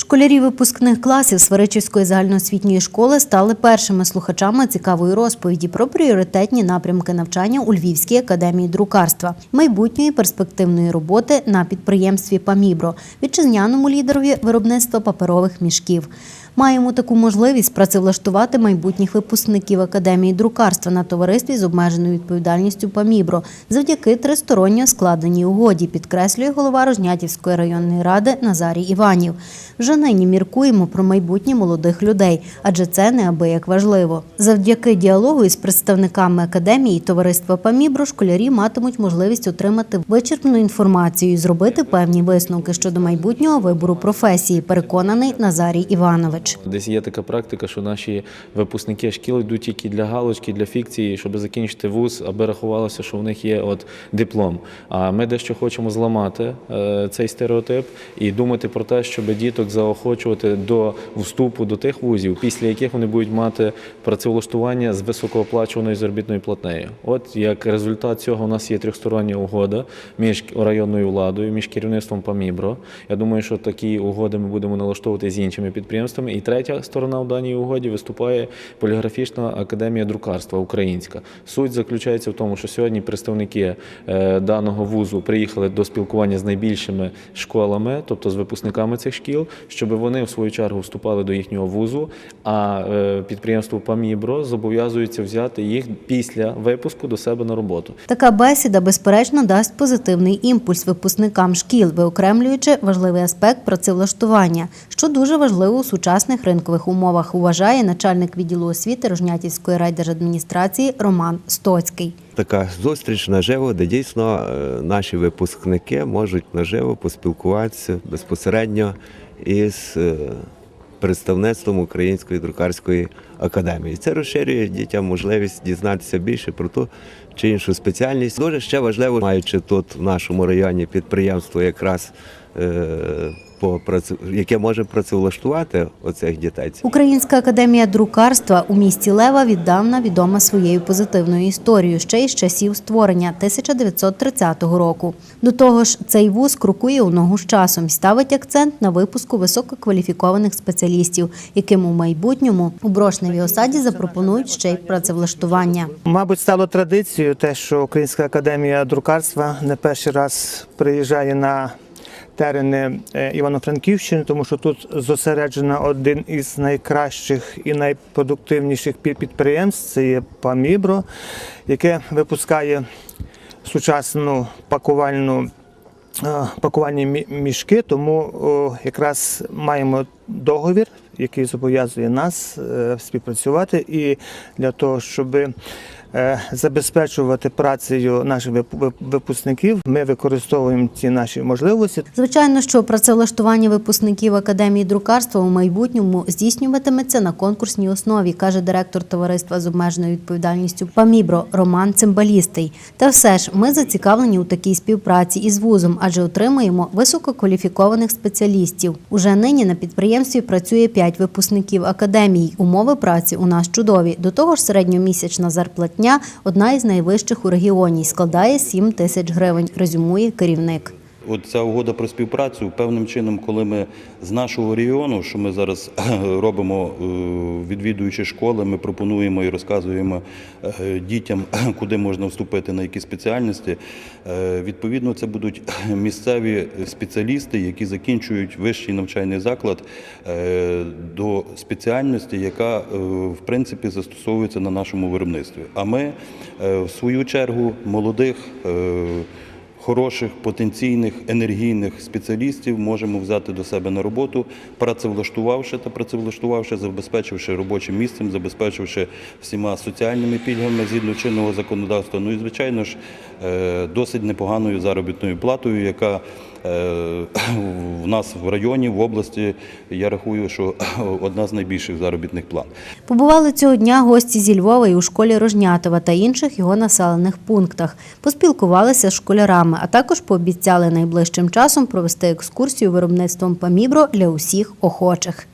Школярі випускних класів Сваричівської загальноосвітньої школи стали першими слухачами цікавої розповіді про пріоритетні напрямки навчання у Львівській академії друкарства, майбутньої перспективної роботи на підприємстві Памібро, вітчизняному лідерові виробництва паперових мішків. Маємо таку можливість працевлаштувати майбутніх випускників академії друкарства на товаристві з обмеженою відповідальністю Памібро завдяки тристоронньо складеній угоді, підкреслює голова Рожнятівської районної ради Назарій Іванів. Вже нині міркуємо про майбутнє молодих людей, адже це неабияк важливо. Завдяки діалогу із представниками академії товариства Памібро школярі матимуть можливість отримати вичерпну інформацію і зробити певні висновки щодо майбутнього вибору професії. Переконаний Назарій Іванович. Десь є така практика, що наші випускники шкіл йдуть тільки для галочки, для фікції, щоб закінчити вуз, аби рахувалося, що в них є от диплом. А ми дещо хочемо зламати е, цей стереотип і думати про те, щоб діток заохочувати до вступу до тих вузів, після яких вони будуть мати працевлаштування з високооплачуваною заробітною платнею. От як результат цього у нас є трьохстороння угода між районною владою, між керівництвом Памібро. Я думаю, що такі угоди ми будемо налаштовувати з іншими підприємствами. І третя сторона в даній угоді виступає поліграфічна академія друкарства українська. Суть заключається в тому, що сьогодні представники е, даного вузу приїхали до спілкування з найбільшими школами, тобто з випускниками цих шкіл, щоб вони в свою чергу вступали до їхнього вузу. А е, підприємство Памібро зобов'язується взяти їх після випуску до себе на роботу. Така бесіда, безперечно, дасть позитивний імпульс випускникам шкіл, виокремлюючи важливий аспект працевлаштування, що дуже важливо у сучасних ринкових умовах, вважає начальник відділу освіти Рожнятівської райдержадміністрації Роман Стоцький. така зустріч наживо, де дійсно е, наші випускники можуть наживо поспілкуватися безпосередньо із е, представництвом Української друкарської академії. Це розширює дітям можливість дізнатися більше про ту чи іншу спеціальність. Дуже ще важливо, маючи тут в нашому районі підприємство якраз. Е, По яке може працевлаштувати оцих дітей. Українська академія друкарства у місті Лева віддавна відома своєю позитивною історією ще із часів створення 1930 року. До того ж, цей вуз крокує у ногу з часом і ставить акцент на випуску висококваліфікованих спеціалістів, яким у майбутньому у брошневій осаді запропонують ще й працевлаштування. Мабуть, стало традицією те, що Українська академія друкарства не перший раз приїжджає на терени е, Івано-Франківщини, тому що тут зосереджено один із найкращих і найпродуктивніших підприємств. Це є Памібро, яке випускає сучасну пакувальну. е, Пакувальні мішки, тому о, якраз маємо договір, який зобов'язує нас е, співпрацювати, і для того, щоб забезпечувати працею наших вип- вип- випускників, ми використовуємо ці наші можливості. Звичайно, що працевлаштування випускників академії друкарства у майбутньому здійснюватиметься на конкурсній основі, каже директор товариства з обмеженою відповідальністю Памібро Роман Цимбалістий. Та все ж ми зацікавлені у такій співпраці із вузом, адже отримуємо висококваліфікованих спеціалістів. Уже нині на підприємстві працює 5 випускників академії. Умови праці у нас чудові. До того ж, середньомісячна зарплатня одна із найвищих у регіоні, і складає 7 тисяч гривень. Резюмує керівник. От ця угода про співпрацю певним чином, коли ми з нашого регіону, що ми зараз робимо, е, відвідуючи школи, ми пропонуємо і розказуємо е, дітям, куди можна вступити, на які спеціальності. Е, Відповідно, це будуть місцеві спеціалісти, які закінчують вищий навчальний заклад е, до спеціальності, яка е, в принципі застосовується на нашому виробництві. А ми, е, в свою чергу, молодих. Хороших, потенційних, енергійних спеціалістів можемо взяти до себе на роботу, працевлаштувавши та працевлаштувавши, забезпечивши робочим місцем, забезпечивши всіма соціальними пільгами згідно чинного законодавства. Ну і звичайно ж е, досить непоганою заробітною платою, яка в нас в районі, в області, я рахую, що одна з найбільших заробітних плат. Побували цього дня гості зі Львова і у школі Рожнятова та інших його населених пунктах. Поспілкувалися з школярами, а також пообіцяли найближчим часом провести екскурсію виробництвом Памібро для усіх охочих.